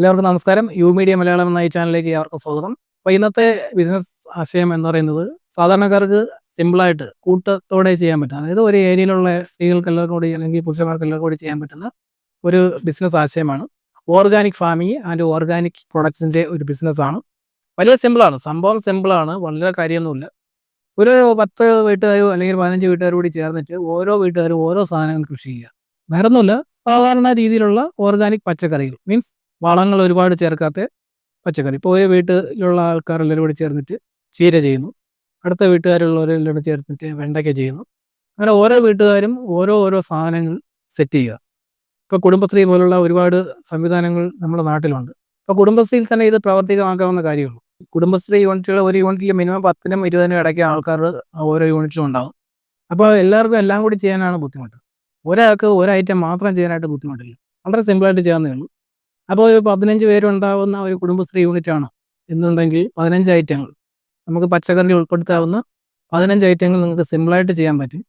എല്ലാവർക്കും നമസ്കാരം. U media Malayalam എന്ന ഈ ചാനലിലേക്ക് എല്ലാവർക്കും സ്വാഗതം. അപ്പോൾ ഇന്നത്തെ ബിസിനസ് ആശയം എന്ന് പറയുന്നത് സാധാരണക്കാർക്ക് സിമ്പിളായിട്ട് കൂട്ടത്തോടെ ചെയ്യാൻ പറ്റും അതായത് ഒരു ഏരിയയിലുള്ള സ്ത്രീകൾക്ക് എല്ലാവർക്കും കൂടി അല്ലെങ്കിൽ പുരുഷന്മാർക്ക് എല്ലാവർക്കും കൂടി ചെയ്യാൻ പറ്റുന്ന ഒരു ബിസിനസ് ആശയമാണ്. ഓർഗാനിക് ഫാമിംഗ് ആൻഡ് ഓർഗാനിക് പ്രൊഡക്ട്സിന്റെ ഒരു ബിസിനസ് ബിസിനസ്സാണ് വലിയ സിമ്പിളാണ് സംഭവം സിമ്പിളാണ് വളരെ കാര്യമൊന്നുമില്ല. ഒരു പത്ത് വീട്ടുകാരോ അല്ലെങ്കിൽ പതിനഞ്ച് വീട്ടുകാരും കൂടി ചേർന്നിട്ട് ഓരോ വീട്ടുകാരും ഓരോ സാധനങ്ങൾ കൃഷി ചെയ്യുക. വേറെ ഒന്നുമില്ല സാധാരണ രീതിയിലുള്ള ഓർഗാനിക് പച്ചക്കറികൾ. മീൻസ് വളങ്ങൾ ഒരുപാട് ചേർക്കാത്ത പച്ചക്കറി. ഇപ്പോൾ ഒരു വീട്ടിലുള്ള ആൾക്കാരെല്ലാവരും കൂടി ചേർന്നിട്ട് ചീര ചെയ്യുന്നു. അടുത്ത വീട്ടുകാരുള്ളവരെല്ലാം കൂടി ചേർന്നിട്ട് വെണ്ടയ്ക്ക ചെയ്യുന്നു. അങ്ങനെ ഓരോ വീട്ടുകാരും ഓരോ ഓരോ സാധനങ്ങൾ സെറ്റ് ചെയ്യുക. ഇപ്പോൾ കുടുംബശ്രീ പോലുള്ള ഒരുപാട് സംവിധാനങ്ങൾ നമ്മുടെ നാട്ടിലുണ്ട്. ഇപ്പോൾ കുടുംബശ്രീയിൽ തന്നെ ഇത് പ്രാവർത്തികമാക്കാവുന്ന കാര്യമുള്ളൂ. കുടുംബശ്രീ യൂണിറ്റുകൾ ഒരു യൂണിറ്റിൽ മിനിമം പത്തിനും ഇരുപതിനും ഇടയ്ക്ക് ആൾക്കാർ ഓരോ യൂണിറ്റിലും ഉണ്ടാകും അപ്പോൾ എല്ലാവർക്കും എല്ലാം കൂടി ചെയ്യാനാണ് ബുദ്ധിമുട്ട്. ഒരാൾക്ക് ഒരു ഐറ്റം മാത്രം ചെയ്യാനായിട്ട് ബുദ്ധിമുട്ടില്ല. വളരെ സിമ്പിളായിട്ട് ചെയ്യാവുന്നേ ഉള്ളൂ. അപ്പോൾ ഒരു പതിനഞ്ച് പേരുണ്ടാവുന്ന ഒരു കുടുംബശ്രീ യൂണിറ്റാണ്. എന്നുണ്ടെങ്കിൽ പതിനഞ്ച് ഐറ്റങ്ങൾ. നമുക്ക് പച്ചക്കറി ഉൾപ്പെടുത്താവുന്ന പതിനഞ്ച് ഐറ്റങ്ങൾ നിങ്ങൾക്ക് സിമ്പിളായിട്ട് ചെയ്യാൻ പറ്റും.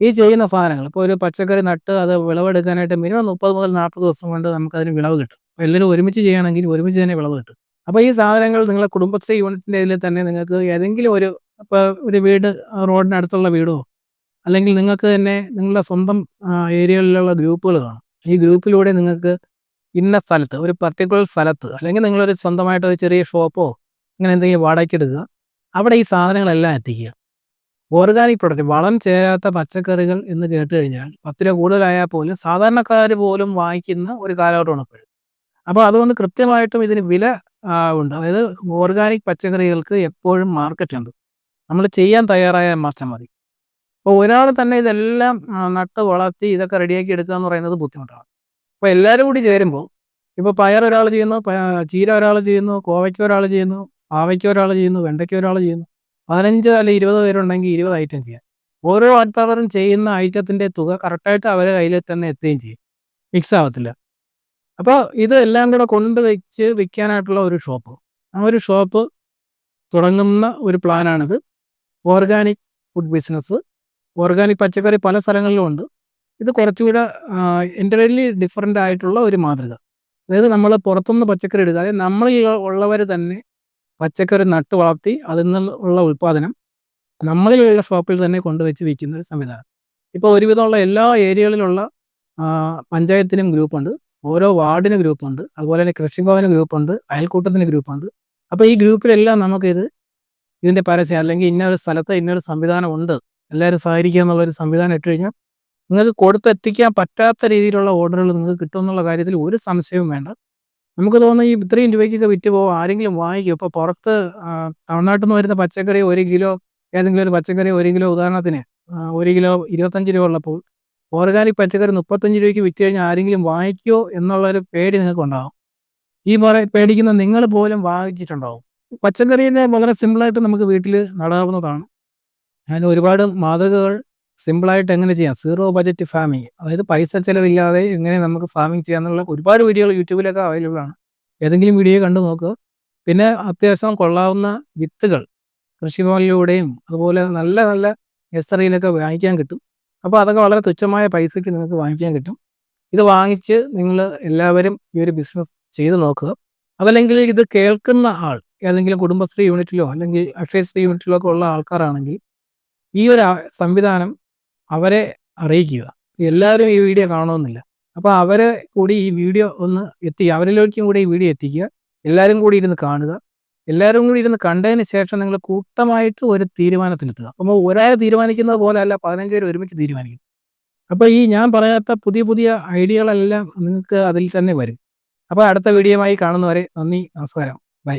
ഈ ചെയ്യുന്ന സാധനങ്ങൾ ഇപ്പോൾ ഒരു പച്ചക്കറി നട്ട് അത് വിളവെടുക്കാനായിട്ട് മിനിമം മുപ്പത് മുതൽ നാൽപ്പത് ദിവസം കൊണ്ട് നമുക്ക് അതിന് വിളവ് കിട്ടും. അപ്പോൾ എല്ലാവരും ഒരുമിച്ച് ചെയ്യുകയാണെങ്കിൽ ഒരുമിച്ച് തന്നെ വിളവ് കിട്ടും. അപ്പോൾ ഈ സാധനങ്ങൾ നിങ്ങളെ കുടുംബശ്രീ യൂണിറ്റിന്റെ ഇതിൽ തന്നെ നിങ്ങൾക്ക് ഏതെങ്കിലും ഒരു ഇപ്പോൾ ഒരു വീട് റോഡിനടുത്തുള്ള വീടോ അല്ലെങ്കിൽ നിങ്ങൾക്ക് തന്നെ നിങ്ങളുടെ സ്വന്തം ഏരിയകളിലുള്ള ഗ്രൂപ്പുകൾ കാണും. ഈ ഗ്രൂപ്പിലൂടെ നിങ്ങൾക്ക് ഇന്ന സ്ഥലത്ത് ഒരു പർട്ടിക്കുലർ സ്ഥലത്ത് അല്ലെങ്കിൽ നിങ്ങളൊരു സ്വന്തമായിട്ട് ഒരു ചെറിയ ഷോപ്പോ അങ്ങനെ എന്തെങ്കിലും വാടകയ്ക്ക് എടുക്കുക. അവിടെ ഈ സാധനങ്ങളെല്ലാം എത്തിക്കുക. ഓർഗാനിക് പ്രൊഡക്റ്റ് വളം ചേരാത്ത പച്ചക്കറികൾ എന്ന് കേട്ട് കഴിഞ്ഞാൽ പത്ത് രൂപ കൂടുതലായാൽ പോലും സാധാരണക്കാർ പോലും വാങ്ങിക്കുന്ന ഒരു കാലഘട്ടമാണ് ഇപ്പോഴും. അപ്പോൾ അതുകൊണ്ട് കൃത്യമായിട്ടും ഇതിന് വില ഉണ്ട്. അതായത് ഓർഗാനിക് പച്ചക്കറികൾക്ക് എപ്പോഴും മാർക്കറ്റ് ഉണ്ട്. നമ്മൾ ചെയ്യാൻ തയ്യാറായാൽ മാത്രം മതി. അപ്പോൾ ഒരാൾ തന്നെ ഇതെല്ലാം നട്ട് വളർത്തി ഇതൊക്കെ റെഡിയാക്കി എടുക്കുക എന്ന് പറയുന്നത് ബുദ്ധിമുട്ടാണ്. അപ്പോൾ എല്ലാവരും കൂടി ചേരുമ്പോൾ ഇപ്പോൾ പയർ ഒരാൾ ചെയ്യുന്നു ചീര ഒരാൾ ചെയ്യുന്നു കോവയ്ക്ക ഒരാൾ ചെയ്യുന്നു ആവയ്ക്ക് ഒരാൾ ചെയ്യുന്നു വെണ്ടയ്ക്ക ഒരാൾ ചെയ്യുന്നു. പതിനഞ്ച് അല്ലെങ്കിൽ ഇരുപത് പേരുണ്ടെങ്കിൽ ഇരുപത് ഐറ്റം ചെയ്യാം. ഓരോ ആൾക്കാരും ചെയ്യുന്ന ഐറ്റത്തിന്റെ തുക കറക്റ്റായിട്ട് അവരെ കയ്യിൽ തന്നെ എത്തുകയും ചെയ്യും. മിക്സ് ആവത്തില്ല. അപ്പോൾ ഇത് എല്ലാം കൂടെ കൊണ്ട് വെച്ച് വിൽക്കാനായിട്ടുള്ള ഒരു ഷോപ്പ് ആ ഒരു ഷോപ്പ് തുടങ്ങുന്ന ഒരു പ്ലാനാണിത് ഓർഗാനിക് ഫുഡ് ബിസിനസ് ഓർഗാനിക് പച്ചക്കറി പല സ്ഥലങ്ങളിലും ഉണ്ട്. ഇത് കുറച്ചുകൂടെ എന്റർലി ഡിഫറെന്റ് ആയിട്ടുള്ള ഒരു മാതൃക. അതായത് നമ്മൾ പുറത്തുനിന്ന് പച്ചക്കറി എടുക്കുക അതായത് നമ്മൾ ഉള്ളവർ തന്നെ പച്ചക്കറി നട്ട് വളർത്തി അതിൽ നിന്നുള്ള ഉൽപ്പാദനം നമ്മളിലുള്ള ഷോപ്പിൽ തന്നെ കൊണ്ടുവച്ച് വിൽക്കുന്ന ഒരു സംവിധാനം. ഇപ്പോൾ ഒരുവിധമുള്ള എല്ലാ ഏരിയകളിലുള്ള പഞ്ചായത്തിനും ഗ്രൂപ്പുണ്ട്. ഓരോ വാർഡിന് ഗ്രൂപ്പുണ്ട്. അതുപോലെ തന്നെ കൃഷിഭവന് ഗ്രൂപ്പുണ്ട്. അയൽക്കൂട്ടത്തിന് ഗ്രൂപ്പുണ്ട്. അപ്പോൾ ഈ ഗ്രൂപ്പിലെല്ലാം നമുക്കിത് ഇതിന്റെ പരസ്യം അല്ലെങ്കിൽ ഇന്നൊരു സ്ഥലത്ത് ഇന്നൊരു സംവിധാനം ഉണ്ട്. എല്ലാവരും സഹകരിക്കുക എന്നുള്ളൊരു സംവിധാനം ഇട്ട് കഴിഞ്ഞാൽ നിങ്ങൾക്ക് കൊടുത്തെത്തിക്കാൻ പറ്റാത്ത രീതിയിലുള്ള ഓർഡറുകൾ നിങ്ങൾക്ക് കിട്ടുമെന്നുള്ള കാര്യത്തിൽ ഒരു സംശയവും വേണ്ട. നമുക്ക് തോന്നുന്നു ഈ ഇത്രയും രൂപയ്ക്കൊക്കെ വിറ്റ് പോകും ആരെങ്കിലും വാങ്ങിക്കും. ഇപ്പോൾ പുറത്ത് തമിഴ്നാട്ടിൽ നിന്ന് വരുന്ന പച്ചക്കറി ഒരു കിലോ ഏതെങ്കിലും ഒരു പച്ചക്കറി ഒരു കിലോ ഉദാഹരണത്തിന് ഒരു കിലോ ഇരുപത്തഞ്ച് രൂപ ഉള്ളപ്പോൾ ഓർഗാനിക് പച്ചക്കറി മുപ്പത്തഞ്ച് രൂപയ്ക്ക് വിറ്റ് കഴിഞ്ഞാൽ ആരെങ്കിലും വാങ്ങിക്കുമോ എന്നുള്ളൊരു പേടി നിങ്ങൾക്ക് ഉണ്ടാകും ഈ പേടിക്കുന്ന നിങ്ങൾ പോലും വാങ്ങിച്ചിട്ടുണ്ടാവും. പച്ചക്കറിയെ വളരെ സിമ്പിളായിട്ട് നമുക്ക് വീട്ടിൽ നടാവുന്നതാണ്. അതിന് ഒരുപാട് മാതൃകകൾ സിമ്പിളായിട്ട് എങ്ങനെ ചെയ്യാം? Zero budget farming. അതായത് പൈസ ചിലവില്ലാതെ എങ്ങനെ നമുക്ക് ഫാമിംഗ് ചെയ്യാന്നുള്ള ഒരുപാട് വീഡിയോകൾ യൂട്യൂബിലൊക്കെ അവൈലബിൾ ആണ്. ഏതെങ്കിലും വീഡിയോ കണ്ടു നോക്കുക പിന്നെ അത്യാവശ്യം കൊള്ളാവുന്ന വിത്തുകൾ കൃഷിഭവനിലൂടെയും അതുപോലെ നല്ല നല്ല നഴ്സറിയിലൊക്കെ വാങ്ങിക്കാൻ കിട്ടും. അപ്പോൾ അതൊക്കെ വളരെ തുച്ഛമായ പൈസയ്ക്ക് നിങ്ങൾക്ക് വാങ്ങിക്കാൻ കിട്ടും. ഇത് വാങ്ങിച്ച് നിങ്ങൾ എല്ലാവരും ഈ ഒരു ബിസിനസ് ചെയ്ത് നോക്കുക. അതല്ലെങ്കിൽ ഇത് കേൾക്കുന്ന ആൾ ഏതെങ്കിലും കുടുംബശ്രീ യൂണിറ്റിലോ അല്ലെങ്കിൽ അക്ഷയശ്രീ യൂണിറ്റിലോ ഒക്കെ ഉള്ള ആൾക്കാരാണെങ്കിൽ ഈ ഒരു സംവിധാനം അവരെ അറിയിക്കുക. എല്ലാവരും ഈ വീഡിയോ കാണണമെന്നില്ല. അപ്പോൾ അവരെ കൂടി ഈ വീഡിയോ ഒന്ന് എത്തി അവരിലേക്കും കൂടി ഈ വീഡിയോ എത്തിക്കുക. എല്ലാവരും കൂടി ഇരുന്ന് കാണുക. എല്ലാവരും കൂടി ഇരുന്ന് കണ്ടതിന് ശേഷം നിങ്ങൾ കൂട്ടമായിട്ട് ഒരു തീരുമാനത്തിലെത്തുക. അപ്പോൾ ഒരാൾ തീരുമാനിക്കുന്നത് പോലെ അല്ല പതിനഞ്ച് പേര് ഒരുമിച്ച് തീരുമാനിക്കും. അപ്പോൾ ഈ ഞാൻ പറയാത്ത പുതിയ പുതിയ ഐഡിയകളെല്ലാം നിങ്ങൾക്ക് അതിൽ തന്നെ വരും. അപ്പോൾ അടുത്ത വീഡിയോയുമായി കാണുന്നവരെ നന്ദി നമസ്കാരം. ബൈ.